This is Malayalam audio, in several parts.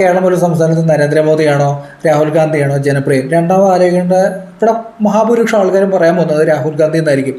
കേരളം ഒരു സംസ്ഥാനത്ത് നരേന്ദ്രമോദിയാണോ രാഹുൽ ഗാന്ധിയാണോ ജനപ്രിയം? രണ്ടാമത് ആലോചിക്കേണ്ട ഇവിടെ മഹാഭൂരിപക്ഷം ആൾക്കാരും പറയാൻ പോകുന്നത് രാഹുൽ ഗാന്ധി എന്നായിരിക്കും.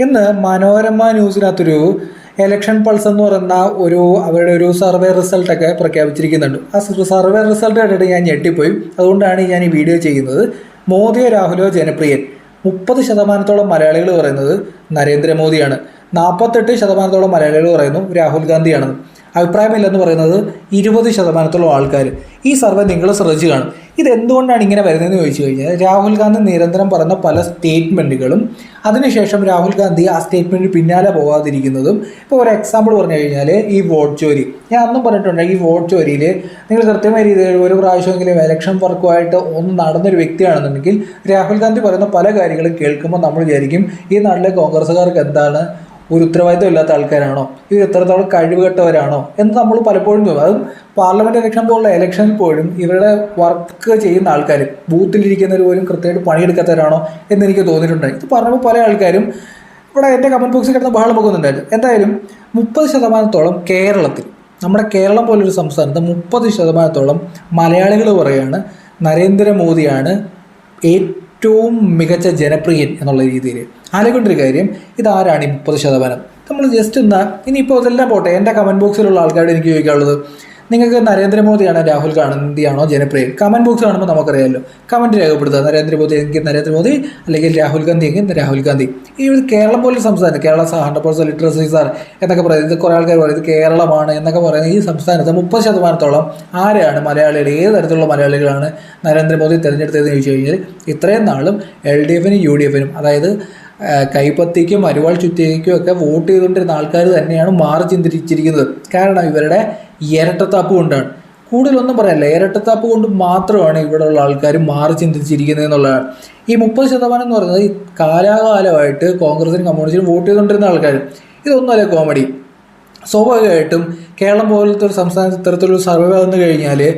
ഇന്ന് മനോരമ ന്യൂസിനകത്തൊരു എലക്ഷൻ പൾസ് എന്ന് പറയുന്ന ഒരു അവരുടെ ഒരു സർവേ റിസൾട്ടൊക്കെ പ്രഖ്യാപിച്ചിരിക്കുന്നുണ്ട്. ആ സർവേ റിസൾട്ട് കണ്ടിട്ട് ഞാൻ ഞെട്ടിപ്പോയി. അതുകൊണ്ടാണ് ഞാൻ ഈ വീഡിയോ ചെയ്യുന്നത്. മോദിയോ രാഹുലോ ജനപ്രിയൻ? മുപ്പത് ശതമാനത്തോളം മലയാളികൾ പറയുന്നത് നരേന്ദ്രമോദിയാണ്. നാൽപ്പത്തെട്ട് ശതമാനത്തോളം മലയാളികൾ പറയുന്നു രാഹുൽ ഗാന്ധിയാണെന്ന്. അഭിപ്രായമില്ലെന്ന് പറയുന്നത് ഇരുപത് ശതമാനത്തോളം ആൾക്കാർ ഈ സർവേ നിങ്ങൾ ശ്രദ്ധിച്ച് കാണും. ഇത് എന്തുകൊണ്ടാണ് ഇങ്ങനെ വരുന്നതെന്ന് ചോദിച്ചു കഴിഞ്ഞാൽ രാഹുൽ ഗാന്ധി നിരന്തരം പറഞ്ഞ പല സ്റ്റേറ്റ്മെന്റുകളും അതിനുശേഷം രാഹുൽ ഗാന്ധി ആ സ്റ്റേറ്റ്മെന്റിന് പിന്നാലെ പോകാതിരിക്കുന്നതും ഇപ്പോൾ ഒരു എക്സാമ്പിൾ പറഞ്ഞു കഴിഞ്ഞാൽ ഈ വോട്ട് ചോരി. ഞാൻ അന്നും പറഞ്ഞിട്ടുണ്ട് ഈ വോട്ട് ചോരിയിൽ നിങ്ങൾ കൃത്യമായ രീതിയിൽ ഒരു പ്രാവശ്യമെങ്കിലും എലക്ഷൻ വർക്കുമായിട്ട് ഒന്ന് നടന്നൊരു വ്യക്തിയാണെന്നുണ്ടെങ്കിൽ രാഹുൽ ഗാന്ധി പറയുന്ന പല കാര്യങ്ങളും കേൾക്കുമ്പോൾ നമ്മൾ വിചാരിക്കും ഈ നാട്ടിലെ കോൺഗ്രസ്സുകാർക്ക് എന്താണ് ഒരു ഉത്തരവാദിത്വം ഇല്ലാത്ത ആൾക്കാരാണോ? ഇവർ എത്രത്തോളം കഴിവുകെട്ടവരാണോ? എന്ന് നമ്മൾ പലപ്പോഴും തോന്നും അതും പാർലമെന്റ് ഇലക്ഷൻ പോലുള്ള ഇലക്ഷനിൽ പോലും ഇവരുടെ വർക്ക് ചെയ്യുന്ന ആൾക്കാർ ബൂത്തിലിരിക്കുന്നവർ പോലും കൃത്യമായിട്ട് പണിയെടുക്കാത്തവരാണോ എന്ന് എനിക്ക് തോന്നിയിട്ടുണ്ട്. ഇത് പറഞ്ഞപ്പോൾ പല ആൾക്കാരും ഇവിടെ എന്റെ കമന്റ് ബോക്സിൽ കിടന്ന് ബഹളം പോകുന്നുണ്ടായിരുന്നു എന്തായാലും മുപ്പത് ശതമാനത്തോളം കേരളത്തിൽ നമ്മുടെ കേരളം പോലൊരു സംസ്ഥാനത്ത് മുപ്പത് ശതമാനത്തോളം മലയാളികൾ പറയുകയാണ് നരേന്ദ്രമോദിയാണ് ഏറ്റവും മികച്ച ജനപ്രിയൻ എന്നുള്ള രീതിയിൽ ആലോചിക്കൊണ്ടൊരു കാര്യം ഇതാരാണ് ഈ മുപ്പത് ശതമാനം? നമ്മൾ ജസ്റ്റ് ഒന്ന് ഇനിയിപ്പോൾ ഇതെല്ലാം പോട്ടെ എന്റെ കമന്റ് ബോക്സിലുള്ള ആൾക്കാരോട് എനിക്ക് ചോദിക്കാനുള്ളത്. നിങ്ങൾക്ക് നരേന്ദ്രമോദിയാണോ രാഹുൽ ഗാന്ധിയാണോ ജനപ്രിയൻ കമന്റ് ബോക്സ് കാണുമ്പോൾ നമുക്കറിയാമല്ലോ കമന്റ് രേഖപ്പെടുത്തുക. നരേന്ദ്രമോദി എങ്കിൽ നരേന്ദ്രമോദി അല്ലെങ്കിൽ രാഹുൽ ഗാന്ധി എങ്കിൽ രാഹുൽ ഗാന്ധി. ഈ കേരളം പോലൊരു സംസ്ഥാനം Kerala hundred person literacy sir എന്നൊക്കെ പറയുന്നത് കുറേ ആൾക്കാർ പറയുന്നത് കേരളമാണ് എന്നൊക്കെ പറയുന്നത് ഈ സംസ്ഥാനത്ത് മുപ്പത് ശതമാനത്തോളം ആരാണ് മലയാളികൾ ഏത് തരത്തിലുള്ള മലയാളികളാണ് നരേന്ദ്രമോദി തിരഞ്ഞെടുത്തതെന്ന് ചോദിച്ചു കഴിഞ്ഞാൽ ഇത്രയും നാളും എൽ ഡി എഫിനും യു ഡി എഫിനും അതായത് കൈപ്പത്തിക്കും അരുവാൾ ചുറ്റിക്കും ഒക്കെ വോട്ട് ചെയ്തുകൊണ്ടിരുന്ന ആൾക്കാർ തന്നെയാണ് മാറി ചിന്തിച്ചിരിക്കുന്നത്. കാരണം ഇവരുടെ ഇരട്ടത്താപ്പ് കൊണ്ടാണ്. കൂടുതലൊന്നും പറയാല്ല ഇരട്ടത്താപ്പ് കൊണ്ട് മാത്രമാണ് ഇവിടെയുള്ള ആൾക്കാർ മാറി ചിന്തിച്ചിരിക്കുന്നത് എന്നുള്ളതാണ്. ഈ മുപ്പത് ശതമാനം എന്ന് പറയുന്നത് കാലാകാലമായിട്ട് കോൺഗ്രസിനും കമ്മ്യൂണിസ്റ്റിനും വോട്ട് ചെയ്തുകൊണ്ടിരുന്ന ആൾക്കാർ ഇതൊന്നുമല്ല കോമഡി. സ്വാഭാവികമായിട്ടും കേരളം പോലത്തെ ഒരു സംസ്ഥാനത്ത് ഇത്തരത്തിലൊരു സർവേ വന്നു കഴിഞ്ഞാൽ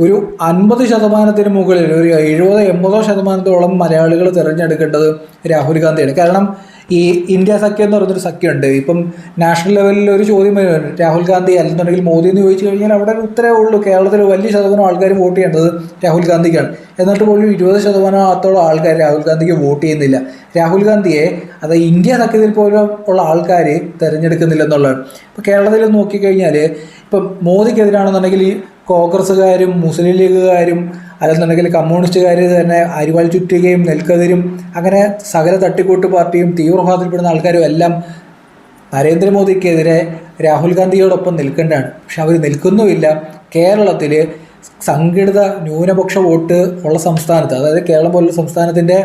ഒരു അൻപത് ശതമാനത്തിന് മുകളിൽ ഒരു എഴുപതോ എൺപതോ ശതമാനത്തോളം മലയാളികൾ തിരഞ്ഞെടുക്കേണ്ടത് രാഹുൽ ഗാന്ധിയാണ്. കാരണം ഈ ഇന്ത്യ സഖ്യം എന്ന് പറയുന്നൊരു സഖ്യമുണ്ട്. ഇപ്പം നാഷണൽ ലെവലിൽ ഒരു ചോദ്യം രാഹുൽ ഗാന്ധി അല്ലെന്നുണ്ടെങ്കിൽ മോദി എന്ന് ചോദിച്ചു കഴിഞ്ഞാൽ അവിടെ ഒരു ഉത്തരവേ ഉള്ളൂ. കേരളത്തിൽ വലിയ ശതമാനം ആൾക്കാർ വോട്ട് ചെയ്യേണ്ടത് രാഹുൽ ഗാന്ധിക്കാണ്. എന്നിട്ട് പോലും ഇരുപത് ശതമാനത്തോളം ആൾക്കാർ രാഹുൽ ഗാന്ധിക്ക് വോട്ട് ചെയ്യുന്നില്ല. രാഹുൽ ഗാന്ധിയെ അത് ഇന്ത്യ സഖ്യത്തിൽ പോലും ഉള്ള ആൾക്കാർ തിരഞ്ഞെടുക്കുന്നില്ല എന്നുള്ളതാണ്. ഇപ്പോൾ കേരളത്തിൽ നോക്കിക്കഴിഞ്ഞാൽ ഇപ്പം മോദിക്കെതിരാണെന്നുണ്ടെങ്കിൽ ഈ കോൺഗ്രസ്സുകാരും മുസ്ലിം ലീഗുകാരും അല്ലെന്നുണ്ടെങ്കിൽ കമ്മ്യൂണിസ്റ്റുകാർ തന്നെ അരിവാൾ ചുറ്റുകയും നെൽക്കതിരും അങ്ങനെ സകല തട്ടിക്കൂട്ട് പാർട്ടിയും തീവ്രവാദത്തിൽപ്പെടുന്ന ആൾക്കാരും എല്ലാം നരേന്ദ്രമോദിക്കെതിരെ രാഹുൽ ഗാന്ധിയോടൊപ്പം നിൽക്കേണ്ടതാണ്. പക്ഷെ അവർ നിൽക്കുന്നുമില്ല. കേരളത്തിൽ സംഘടിത ന്യൂനപക്ഷ വോട്ട് ഉള്ള സംസ്ഥാനത്ത് അതായത് കേരളം പോലുള്ള സംസ്ഥാനത്തിന്റെ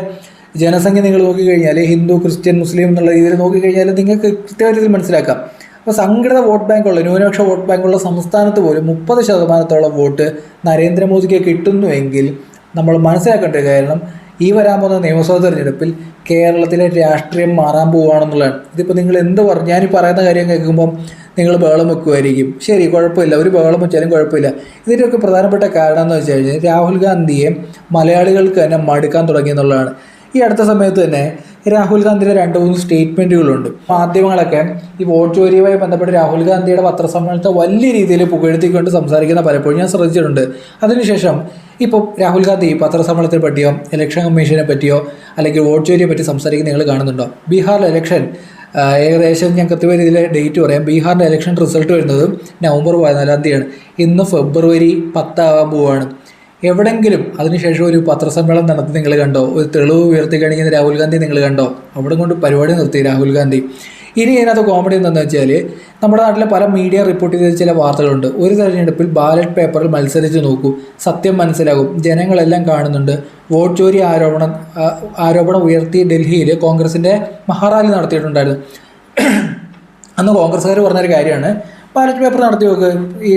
ജനസംഖ്യ നിങ്ങൾ നോക്കിക്കഴിഞ്ഞാൽ ഹിന്ദു ക്രിസ്ത്യൻ മുസ്ലിം എന്നുള്ള രീതിയിൽ നോക്കിക്കഴിഞ്ഞാൽ നിങ്ങൾക്ക് കൃത്യമായ രീതിയിൽ മനസ്സിലാക്കാം. അപ്പോൾ സംഘടിത വോട്ട് ബാങ്കുള്ള ന്യൂനപക്ഷ വോട്ട് ബാങ്കുള്ള സംസ്ഥാനത്ത് പോലും മുപ്പത് ശതമാനത്തോളം വോട്ട് നരേന്ദ്രമോദിക്ക് കിട്ടുന്നുവെങ്കിൽ നമ്മൾ മനസ്സിലാക്കേണ്ട കാരണം ഈ വരാൻ പോകുന്ന നിയമസഭാ തെരഞ്ഞെടുപ്പിൽ കേരളത്തിലെ രാഷ്ട്രീയം മാറാൻ പോവുകയാണെന്നുള്ളതാണ്. ഇതിപ്പോൾ നിങ്ങൾ എന്ത് പറഞ്ഞു? ഞാൻ ഈ പറയുന്ന കാര്യം കേൾക്കുമ്പം നിങ്ങൾ ബഹളം വെക്കുമായിരിക്കും. ശരി കുഴപ്പമില്ല. ഒരു ബഹളം വെച്ചാലും കുഴപ്പമില്ല. ഇതിന്റെയൊക്കെ പ്രധാനപ്പെട്ട കാരണം എന്ന് വെച്ച് കഴിഞ്ഞാൽ രാഹുൽ ഗാന്ധിയെ മലയാളികൾക്ക് തന്നെ മടുക്കാൻ തുടങ്ങി എന്നുള്ളതാണ്. ഈ അടുത്ത സമയത്ത് തന്നെ രാഹുൽ ഗാന്ധിയുടെ രണ്ട് മൂന്ന് സ്റ്റേറ്റ്മെന്റുകളുണ്ട് മാധ്യമങ്ങളൊക്കെ ഈ വോട്ട് ചോരിയുമായി ബന്ധപ്പെട്ട് രാഹുൽ ഗാന്ധിയുടെ പത്രസമ്മേളനത്തെ വലിയ രീതിയിൽ പുകഴ്ത്തിക്കൊണ്ട് സംസാരിക്കുന്ന പലപ്പോഴും ഞാൻ ശ്രദ്ധിച്ചിട്ടുണ്ട്. അതിനുശേഷം ഇപ്പോൾ രാഹുൽ ഗാന്ധി പത്രസമ്മേളനത്തെ പറ്റിയോ ഇലക്ഷൻ കമ്മീഷനെ പറ്റിയോ അല്ലെങ്കിൽ വോട്ട് ചോരിയെ പറ്റി സംസാരിക്കുന്ന നിങ്ങൾ കാണുന്നുണ്ടോ? ബീഹാറിലെ ഇലക്ഷൻ ഏകദേശം ഞാൻ കൃത്യമായ രീതിയിൽ ഡേറ്റ് പറയാം. ബീഹാറിന്റെ ഇലക്ഷൻ റിസൾട്ട് വരുന്നത് നവംബർ പതിനാലാം തീയതിയാണ്. ഇന്ന് ഫെബ്രുവരി പത്താവാൻ പോവുകയാണ് എവിടെങ്കിലും അതിനുശേഷം ഒരു പത്രസമ്മേളനം നടത്തി നിങ്ങൾ കണ്ടോ? ഒരു തെളിവ് ഉയർത്തി കഴിഞ്ഞ രാഹുൽ ഗാന്ധി നിങ്ങൾ കണ്ടോ? അവിടെ കൊണ്ട് പരിപാടി നിർത്തി രാഹുൽ ഗാന്ധി. ഇനി ഇതിനകത്ത് കോമഡി എന്താണെന്ന് വെച്ചാൽ നമ്മുടെ നാട്ടിലെ പല മീഡിയ റിപ്പോർട്ട് ചെയ്ത ചില വാർത്തകളുണ്ട്. ഒരു തെരഞ്ഞെടുപ്പിൽ ബാലറ്റ് പേപ്പറിൽ മത്സരിച്ച് നോക്കൂ. സത്യം മനസ്സിലാകും. ജനങ്ങളെല്ലാം കാണുന്നുണ്ട്. വോട്ട് ചോരി ആരോപണം ആരോപണം ഉയർത്തി ഡൽഹിയിൽ കോൺഗ്രസിന്റെ മഹാറാലി നടത്തിയിട്ടുണ്ടായിരുന്നു. അന്ന് കോൺഗ്രസ്സുകാർ പറഞ്ഞൊരു കാര്യമാണ്. ബാലറ്റ് പേപ്പർ നടത്തി നോക്ക്. ഈ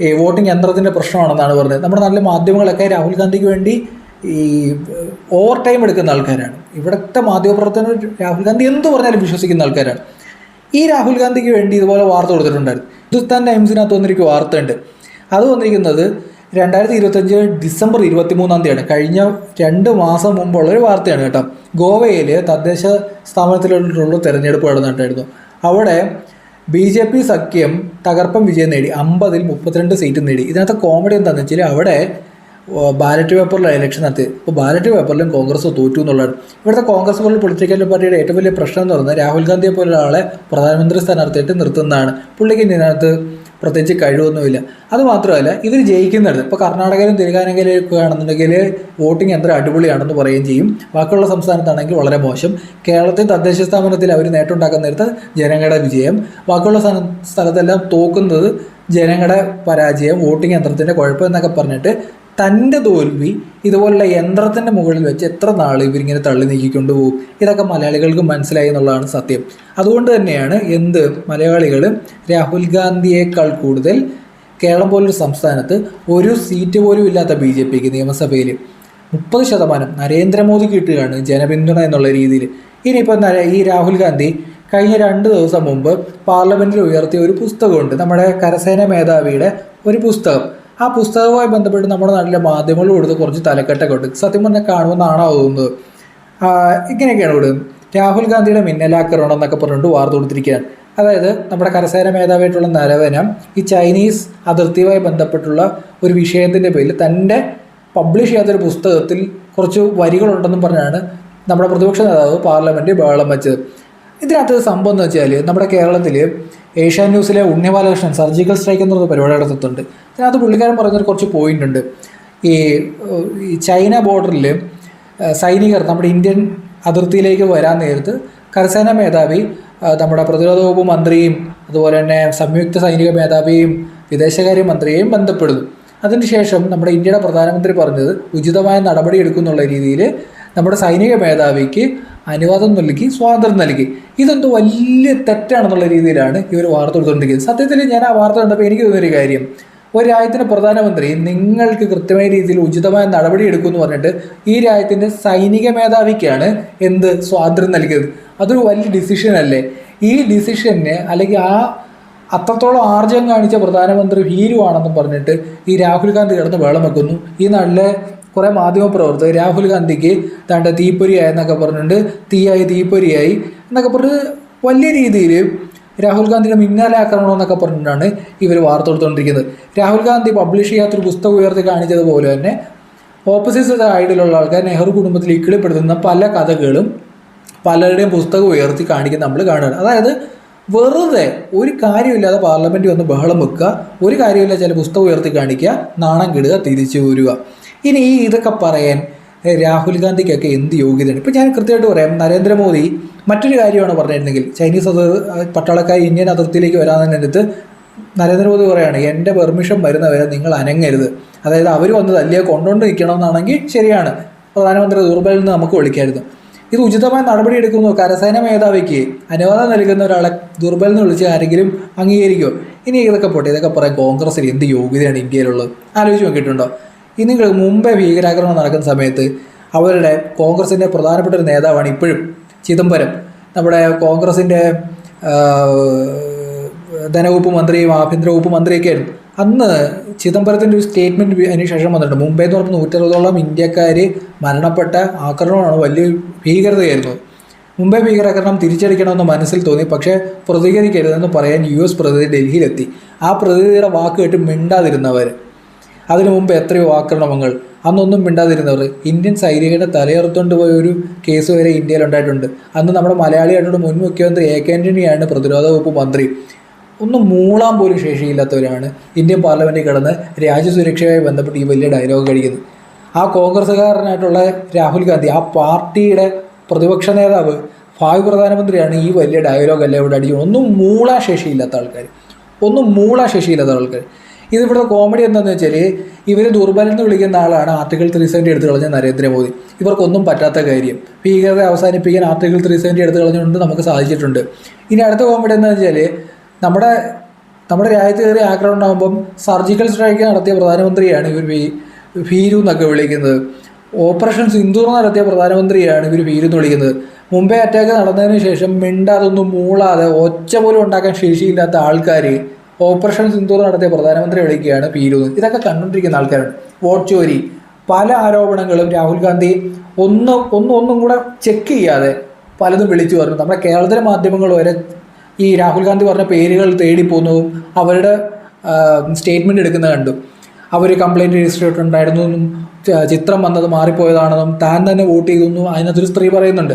ഈ വോട്ടിംഗ് യന്ത്രത്തിന്റെ പ്രശ്നമാണെന്നാണ് പറഞ്ഞത്. നമ്മുടെ നല്ല മാധ്യമങ്ങളൊക്കെ രാഹുൽ ഗാന്ധിക്ക് വേണ്ടി ഈ ഓവർ ടൈം എടുക്കുന്ന ആൾക്കാരാണ്. ഇവിടുത്തെ മാധ്യമപ്രവർത്തകർ രാഹുൽ ഗാന്ധി എന്ത് പറഞ്ഞാലും വിശ്വസിക്കുന്ന ആൾക്കാരാണ്. ഈ രാഹുൽ ഗാന്ധിക്ക് വേണ്ടി ഇതുപോലെ വാർത്ത കൊടുത്തിട്ടുണ്ടായിരുന്നു. ഹിന്ദുസ്ഥാൻ ടൈംസിനകത്ത് വന്നിരിക്കും വാർത്തയുണ്ട്. അത് വന്നിരിക്കുന്നത് രണ്ടായിരത്തി ഇരുപത്തഞ്ച് ഡിസംബർ ഇരുപത്തി മൂന്നാം തീയതിയാണ്. കഴിഞ്ഞ രണ്ട് മാസം മുമ്പുള്ള ഒരു വാർത്തയാണ് കേട്ടോ. ഗോവയിൽ തദ്ദേശ സ്ഥാപനത്തിലുള്ള തെരഞ്ഞെടുപ്പ് നടന്നിട്ടായിരുന്നു അവിടെ ബി ജെ പി സഖ്യം തകർപ്പൻ വിജയം നേടി. അമ്പതിൽ മുപ്പത്തിരണ്ട് സീറ്റ് നേടി. ഇതിനകത്ത് കോമഡി എന്താണെന്ന് വെച്ചാൽ അവിടെ ബാലറ്റ് പേപ്പറിലെ ഇലക്ഷൻ നടത്തി ഇപ്പോൾ ബാലറ്റ് പേപ്പറിലും കോൺഗ്രസ് തോറ്റു എന്നുള്ളതാണ്. ഇവിടുത്തെ കോൺഗ്രസ് പോലുള്ള പൊളിറ്റിക്കൽ പാർട്ടിയുടെ ഏറ്റവും വലിയ പ്രശ്നം എന്ന് പറഞ്ഞാൽ രാഹുൽ ഗാന്ധിയെ പോലുള്ള ആളെ പ്രധാനമന്ത്രി സ്ഥാനാർത്ഥിയായിട്ട് നിർത്തുന്നതാണ്. പുള്ളിക്ക് ഇതിനകത്ത് പ്രത്യേകിച്ച് കഴിവൊന്നുമില്ല. അതുമാത്രമല്ല ഇവർ ജയിക്കുന്നുണ്ട് ഇപ്പോൾ കർണാടകയിലും തെലുങ്കാനയിലും ഒക്കെ ആണെന്നുണ്ടെങ്കിൽ വോട്ടിംഗ് എത്ര അടിപൊളിയാണെന്ന് പറയുകയും ചെയ്യും. ബാക്കിയുള്ള സംസ്ഥാനത്താണെങ്കിൽ വളരെ മോശം. കേരളത്തിൽ തദ്ദേശ സ്ഥാപനത്തിൽ അവർ നേട്ടം ഉണ്ടാക്കുന്ന നേരത്ത് ജനങ്ങളുടെ വിജയം. ബാക്കിയുള്ള സ്ഥല സ്ഥലത്തെല്ലാം തോക്കുന്നത് ജനങ്ങളുടെ പരാജയം വോട്ടിംഗ് യന്ത്രത്തിന്റെ കുഴപ്പം എന്നൊക്കെ പറഞ്ഞിട്ട് തന്റെ തോൽവി ഇതുപോലുള്ള യന്ത്രത്തിന്റെ മുകളിൽ വെച്ച് എത്ര നാൾ ഇവരിങ്ങനെ തള്ളി നീക്കിക്കൊണ്ട് പോകും ഇതൊക്കെ മലയാളികൾക്ക് മനസ്സിലായി എന്നുള്ളതാണ് സത്യം. അതുകൊണ്ട് തന്നെയാണ് എന്ത് മലയാളികൾ രാഹുൽ ഗാന്ധിയേക്കാൾ കൂടുതൽ കേരളം പോലൊരു സംസ്ഥാനത്ത് ഒരു സീറ്റ് പോലും ഇല്ലാത്ത ബി ജെ പിക്ക് നിയമസഭയിൽ മുപ്പത് ശതമാനം നരേന്ദ്രമോദി കിട്ടുകയാണ് ജനപിന്തുണ എന്നുള്ള രീതിയിൽ. ഇനിയിപ്പോൾ ഈ രാഹുൽ ഗാന്ധി കഴിഞ്ഞ രണ്ട് ദിവസം മുമ്പ് പാർലമെന്റിൽ ഉയർത്തിയ ഒരു പുസ്തകമുണ്ട്. നമ്മുടെ കരസേന മേധാവിയുടെ ഒരു പുസ്തകം. ആ പുസ്തകവുമായി ബന്ധപ്പെട്ട് നമ്മുടെ നാട്ടിലെ മാധ്യമങ്ങൾ കൊടുത്ത് കുറച്ച് തലക്കെട്ടൊക്കെ ഉണ്ട്. സത്യം പറഞ്ഞാൽ കാണുമെന്നാണോ നാണോ തോന്നുന്നത് ഇങ്ങനെയൊക്കെയാണ് ഇവിടെ രാഹുൽ ഗാന്ധിയുടെ മിന്നലാക്രമണം എന്നൊക്കെ പറഞ്ഞിട്ട് വാർത്ത കൊടുത്തിരിക്കുകയാണ്. അതായത് നമ്മുടെ കരസേന മേധാവിയായിട്ടുള്ള നരവനം ഈ ചൈനീസ് അതിർത്തിയുമായി ബന്ധപ്പെട്ടുള്ള ഒരു വിഷയത്തിന്റെ പേരിൽ തന്റെ പബ്ലിഷ് ചെയ്യാത്തൊരു പുസ്തകത്തിൽ കുറച്ച് വരികളുണ്ടെന്നും പറഞ്ഞാണ് നമ്മുടെ പ്രതിപക്ഷ നേതാവ് പാർലമെന്റ് ബഹളം വെച്ചത്. ഇതിനകത്ത് സംഭവം എന്ന് വെച്ചാൽ നമ്മുടെ കേരളത്തിൽ ഏഷ്യാൻ ന്യൂസിലെ ഉണ്ണി ബാലകൃഷ്ണൻ സർജിക്കൽ സ്ട്രൈക്ക് എന്നൊരു പരിപാടി നടത്തുന്നുണ്ട് അതിനകത്ത് പുള്ളിക്കാരൻ പറയുന്നൊരു കുറച്ച് പോയിന്റ് ഉണ്ട്. ഈ ചൈന ബോർഡറിൽ സൈനികർ നമ്മുടെ ഇന്ത്യൻ അതിർത്തിയിലേക്ക് വരാൻ നേരത്ത് കരസേന മേധാവി നമ്മുടെ പ്രതിരോധ വകുപ്പ് മന്ത്രിയും അതുപോലെ തന്നെ സംയുക്ത സൈനിക മേധാവിയും വിദേശകാര്യ മന്ത്രിയെയും ബന്ധപ്പെടുന്നു. അതിനുശേഷം നമ്മുടെ ഇന്ത്യയുടെ പ്രധാനമന്ത്രി പറഞ്ഞത് ഉചിതമായ നടപടി എടുക്കുന്നുള്ള രീതിയിൽ നമ്മുടെ സൈനിക മേധാവിക്ക് അനുവാദം നൽകി സ്വാതന്ത്ര്യം നൽകി. ഇതെന്തോ വലിയ തെറ്റാണെന്നുള്ള രീതിയിലാണ് ഇവർ വാർത്ത കൊടുത്തുകൊണ്ടിരിക്കുന്നത് സത്യത്തിൽ ഞാൻ ആ വാർത്ത കണ്ടപ്പോൾ എനിക്ക് തോന്നിയൊരു കാര്യം. ഒരു രാജ്യത്തിന്റെ പ്രധാനമന്ത്രി നിങ്ങൾക്ക് കൃത്യമായ രീതിയിൽ ഉചിതമായ നടപടി എടുക്കുമെന്ന് പറഞ്ഞിട്ട് ഈ രാജ്യത്തിന്റെ സൈനിക മേധാവിക്കാണ് എന്ത് സ്വാതന്ത്ര്യം നൽകിയത്. അതൊരു വലിയ ഡിസിഷൻ അല്ലേ? ഈ ഡിസിഷനെ അല്ലെങ്കിൽ ആ അത്രത്തോളം ആർജം കാണിച്ച പ്രധാനമന്ത്രി ഭീരുവാണെന്നും പറഞ്ഞിട്ട് ഈ രാഹുൽ ഗാന്ധി കിടന്ന് വെള്ളം വെക്കുന്നു. ഈ നാട്ടിലെ കുറേ മാധ്യമപ്രവർത്തകർ രാഹുൽ ഗാന്ധിക്ക് താണ്ട തീപ്പൊരിയായെന്നൊക്കെ പറഞ്ഞിട്ടുണ്ട്. തീയായി തീപ്പൊരിയായി എന്നൊക്കെ പറഞ്ഞ് വലിയ രീതിയിൽ രാഹുൽ ഗാന്ധിയുടെ മിന്നാലെ ആക്രമണം എന്നൊക്കെ പറഞ്ഞിട്ടാണ് ഇവർ വാർത്ത കൊടുത്തുകൊണ്ടിരിക്കുന്നത് രാഹുൽ ഗാന്ധി പബ്ലിഷ് ചെയ്യാത്തൊരു പുസ്തകം ഉയർത്തി കാണിച്ചതുപോലെ തന്നെ ഓപ്പോസിറ്റ് സൈഡിലുള്ള ആൾക്കാർ നെഹ്റു കുടുംബത്തിൽ ഇക്കിളിപ്പെടുത്തുന്ന പല കഥകളും പലരുടെയും പുസ്തകം ഉയർത്തി കാണിക്കുന്ന നമ്മൾ കാണുകയാണ്. അതായത് വെറുതെ ഒരു കാര്യമില്ലാതെ പാർലമെന്റ് വന്ന് ബഹളം വെക്കുക ഒരു കാര്യമില്ല ചില പുസ്തകം ഉയർത്തി കാണിക്കുക നാണം കിടുക തിരിച്ചു വരിക ഇനി ഈ ഇതൊക്കെ പറയാൻ രാഹുൽ ഗാന്ധിക്കൊക്കെ എന്ത് യോഗ്യതയാണ് ഇപ്പം ഞാൻ കൃത്യമായിട്ട് പറയാം നരേന്ദ്രമോദി മറ്റൊരു കാര്യമാണ് പറഞ്ഞിരുന്നെങ്കിൽ ചൈനീസ് അത് പട്ടാളക്കാർ ഇന്ത്യൻ അതിർത്തിയിലേക്ക് വരാമെന്നതിനടുത്ത് നരേന്ദ്രമോദി പറയുകയാണ് എന്റെ പെർമിഷൻ വരുന്നവരെ നിങ്ങൾ അനങ്ങരുത്. അതായത് അവർ വന്ന് തല്ലിയെ കൊണ്ടുകൊണ്ട് നിൽക്കണമെന്നാണെങ്കിൽ ശരിയാണ്. പ്രധാനമന്ത്രി ദുർബലിൽ നിന്ന് നമുക്ക് വിളിക്കായിരുന്നു. ഇത് ഉചിതമായ നടപടി എടുക്കുന്നു. കരസേന മേധാവിക്ക് അനുവാദം നൽകുന്ന ഒരാളെ ദുർബൽ എന്ന് വിളിച്ച് ആരെങ്കിലും അംഗീകരിക്കുമോ ഇനി ഇതൊക്കെ പോട്ടെ ഇതൊക്കെ പറയാൻ കോൺഗ്രസിൽ എന്ത് യോഗ്യതയാണ് ഇന്ത്യയിലുള്ളത്? ആലോചിച്ച് നോക്കിയിട്ടുണ്ടോ? ഈ നിങ്ങൾ മുമ്പേ ഭീകരാക്രമണം നടക്കുന്ന സമയത്ത് അവരുടെ കോൺഗ്രസിന്റെ പ്രധാനപ്പെട്ട ഒരു നേതാവാണ് ഇപ്പോഴും ചിദംബരം. നമ്മുടെ കോൺഗ്രസിന്റെ ധനവകുപ്പ് മന്ത്രിയും ആഭ്യന്തര വകുപ്പ് മന്ത്രിയൊക്കെ ആയിരുന്നു. അന്ന് ചിദംബരത്തിന്റെ ഒരു സ്റ്റേറ്റ്മെന്റ് അതിന് ശേഷം വന്നിട്ടുണ്ട്. മുംബൈ എന്ന് പറഞ്ഞ നൂറ്ററുപതോളം ഇന്ത്യക്കാർ മരണപ്പെട്ട ആക്രമണമാണ് വലിയ ഭീകരതയായിരുന്നു. മുംബൈ ഭീകരാക്രമണം തിരിച്ചടിക്കണമെന്ന് മനസ്സിൽ തോന്നി പക്ഷേ പ്രതികരിക്കരുതെന്ന് പറയാൻ യു എസ് പ്രതിനിധി ഡൽഹിയിലെത്തി. ആ പ്രതിനിധിയുടെ വാക്ക് കേട്ട് മിണ്ടാതിരുന്നവർ അതിനു മുമ്പ് എത്രയോ ആക്രമണങ്ങൾ. അന്നൊന്നും മിണ്ടാതിരുന്നവർ. ഇന്ത്യൻ സൈനികരുടെ തലയർത്തുകൊണ്ട് പോയ ഒരു കേസ് വരെ ഇന്ത്യയിൽ ഉണ്ടായിട്ടുണ്ട്. അന്ന് നമ്മുടെ മലയാളിയായിട്ടുള്ള മുൻ മുഖ്യമന്ത്രി എ കെ പ്രതിരോധ വകുപ്പ് മന്ത്രി. ഒന്നും മൂളാൻ പോലും ശേഷിയില്ലാത്തവരാണ് ഇന്ത്യൻ പാർലമെന്റിൽ കിടന്ന് രാജ്യസുരക്ഷയുമായി ബന്ധപ്പെട്ട് ഈ വലിയ ഡയലോഗ് കഴിക്കുന്നത്. ആ കോൺഗ്രസ്സുകാരനായിട്ടുള്ള രാഹുൽ ഗാന്ധി ആ പാർട്ടിയുടെ പ്രതിപക്ഷ നേതാവ് ഭാവി പ്രധാനമന്ത്രിയാണ് ഈ വലിയ ഡയലോഗ് എല്ലാം ഇവിടെ അടിക്കുന്നത് ഒന്നും മൂളാ ശേഷിയില്ലാത്ത ആൾക്കാർ ഒന്നും മൂളാ ശേഷിയില്ലാത്ത ആൾക്കാർ ഇതിവിടെ കോമഡി എന്താണെന്ന് വെച്ചാൽ ഇവർ ദുർബലം എന്ന് വിളിക്കുന്ന ആളാണ് ആർട്ടിക്കിൾ ത്രീ സെവന്റി എടുത്തു കളഞ്ഞ നരേന്ദ്രമോദി. ഇവർക്കൊന്നും പറ്റാത്ത കാര്യം. ഭീകരത അവസാനിപ്പിക്കാൻ ആർട്ടിക്കിൾ ത്രീ സെവന്റി എടുത്തു കളഞ്ഞുകൊണ്ട് നമുക്ക് സാധിച്ചിട്ടുണ്ട്. ഇനി അടുത്ത കോമഡി എന്താണെന്ന് വെച്ചാൽ നമ്മുടെ നമ്മുടെ രാജ്യത്ത് കയറി ആക്രമണം ഉണ്ടാകുമ്പം സർജിക്കൽ സ്ട്രൈക്ക് നടത്തിയ പ്രധാനമന്ത്രിയാണ് ഇവർ ഭീരു എന്നൊക്കെ വിളിക്കുന്നത്. ഓപ്പറേഷൻ സിന്ദൂർ നടത്തിയ പ്രധാനമന്ത്രിയാണ് ഇവർ ഭീരു എന്ന് വിളിക്കുന്നത്. മുംബൈ അറ്റാക്ക് നടന്നതിന് ശേഷം മിണ്ടാതൊന്നും മൂളാതെ ഒച്ച പോലും ഉണ്ടാക്കാൻ ശേഷിയില്ലാത്ത ആൾക്കാർ ഓപ്പറേഷൻ സിന്ദൂർ നടത്തിയ പ്രധാനമന്ത്രി വിളിക്കുകയാണ് പീരൂന്ന്. ഇതൊക്കെ കണ്ടുകൊണ്ടിരിക്കുന്ന ആൾക്കാരാണ്. വോട്ട് ചോരി. പല ആരോപണങ്ങളും രാഹുൽ ഗാന്ധി ഒന്ന് ഒന്നും ഒന്നും കൂടെ ചെക്ക് ചെയ്യാതെ പലതും വിളിച്ചു പറഞ്ഞു. നമ്മുടെ കേരളത്തിലെ മാധ്യമങ്ങൾ വരെ ഈ രാഹുൽ ഗാന്ധി പറഞ്ഞ പേരുകൾ തേടി പോകുന്നതും അവരുടെ സ്റ്റേറ്റ്മെന്റ് എടുക്കുന്നത് കണ്ടു. അവർ കംപ്ലൈന്റ് രജിസ്റ്റർ ചെയ്തിട്ടുണ്ടായിരുന്നു എന്നും ചിത്രം വന്നത് മാറിപ്പോയതാണെന്നും താൻ തന്നെ വോട്ട് ചെയ്തെന്നും അതിനകത്തൊരു സ്ത്രീ പറയുന്നുണ്ട്.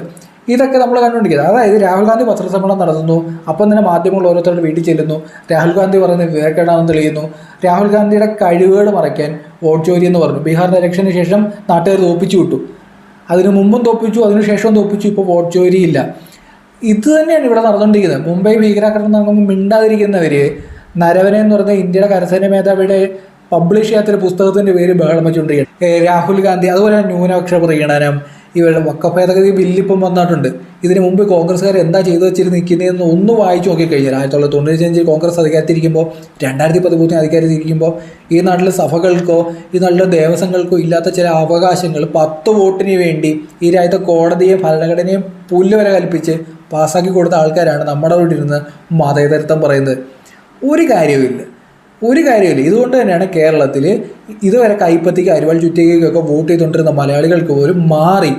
ഇതൊക്കെ നമ്മൾ കണ്ടുകൊണ്ടിരിക്കുന്നത്. അതായത് രാഹുൽ ഗാന്ധി പത്രസമ്മേളനം നടത്തുന്നു അപ്പം തന്നെ മാധ്യമങ്ങൾ ഓരോരുത്തരുടെ വീട്ടിൽ ചെല്ലുന്നു രാഹുൽ ഗാന്ധി പറയുന്നത് വിവേകേടാണെന്ന് തെളിയുന്നു രാഹുൽ ഗാന്ധിയുടെ കഴിവുകൾ മറയ്ക്കാൻ വോട്ട് ചോരി എന്ന് പറഞ്ഞു. ബീഹാറിന്റെ ഇലക്ഷന് ശേഷം നാട്ടുകാർ തോപ്പിച്ചു വിട്ടു. അതിനു മുമ്പും തോപ്പിച്ചു അതിനു ശേഷവും തോപ്പിച്ചു ഇപ്പോൾ വോട്ട് ചോരിയില്ല. ഇത് തന്നെയാണ് ഇവിടെ നടന്നുകൊണ്ടിരിക്കുന്നത്. മുംബൈ ഭീകരാക്രമണം നടക്കുമ്പോൾ മിണ്ടാതിരിക്കുന്നവർ നരവനെ എന്ന് പറഞ്ഞ ഇന്ത്യയുടെ കരസേന മേധാവിയുടെ പബ്ലിഷ് ചെയ്യാത്തൊരു പുസ്തകത്തിന്റെ പേര് ബഹളം വെച്ചുകൊണ്ടിരിക്കുകയാണ്. രാഹുൽ ഗാന്ധി അതുപോലെ ന്യൂനപക്ഷ പ്രീണനം ഇവരുടെ വക്ക ഭേദഗതി ബില്ലിപ്പം വന്നിട്ടുണ്ട്. ഇതിനു മുമ്പ് കോൺഗ്രസ്സുകാർ എന്താ ചെയ്തു വെച്ചിരുന്ന് നിൽക്കുന്നതെന്ന് ഒന്ന് വായിച്ചു നോക്കിക്കഴിഞ്ഞാൽ ആയിരത്തി തൊള്ളായിരത്തി തൊണ്ണൂറ്റഞ്ചിൽ കോൺഗ്രസ് അധികാരത്തിരിക്കുമ്പോൾ രണ്ടായിരത്തി പതിമൂന്നിൽ അധികാരത്തിരിക്കുമ്പോൾ ഈ നാട്ടിലെ സഭകൾക്കോ ഈ നാട്ടിലെ ദേവസ്വങ്ങൾക്കോ ഇല്ലാത്ത ചില അവകാശങ്ങൾ പത്ത് വോട്ടിന് വേണ്ടി ഈ രാജ്യത്തെ കോടതിയെ ഭരണഘടനയും പുല്ല് വരെ കൽപ്പിച്ച് പാസ്സാക്കി കൊടുത്ത ആൾക്കാരാണ് നമ്മുടെ ഇവിടെ ഇരുന്ന് മതേതരത്വം പറയുന്നത്. ഒരു കാര്യവുമില്ല. ഒരു കാര്യമില്ല. ഇതുകൊണ്ട് തന്നെയാണ് കേരളത്തിൽ ഇതുവരെ കൈപ്പത്തിക്ക് അരിവാൾ ചുറ്റികയ്ക്കൊക്കെ വോട്ട് ചെയ്തുകൊണ്ടിരുന്ന മലയാളികൾക്ക് പോലും മാറി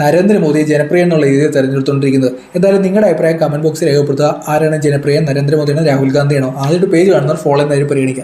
നരേന്ദ്രമോദിയെ ജനപ്രിയ എന്നുള്ള രീതിയിൽ തിരഞ്ഞെടുത്തുകൊണ്ടിരിക്കുന്നത്. എന്തായാലും നിങ്ങളുടെ അഭിപ്രായം കമന്റ് ബോക്സിൽ രേഖപ്പെടുത്തുക. ആരാണ് ജനപ്രിയ? നരേന്ദ്രമോദിയാണോ? രാഹുൽ ഗാന്ധിയാണോ? ആദ്യമായിട്ട് പേജ് കാണുന്നവർ ഫോളോ എന്തായാലും പരിഗണിക്കാം.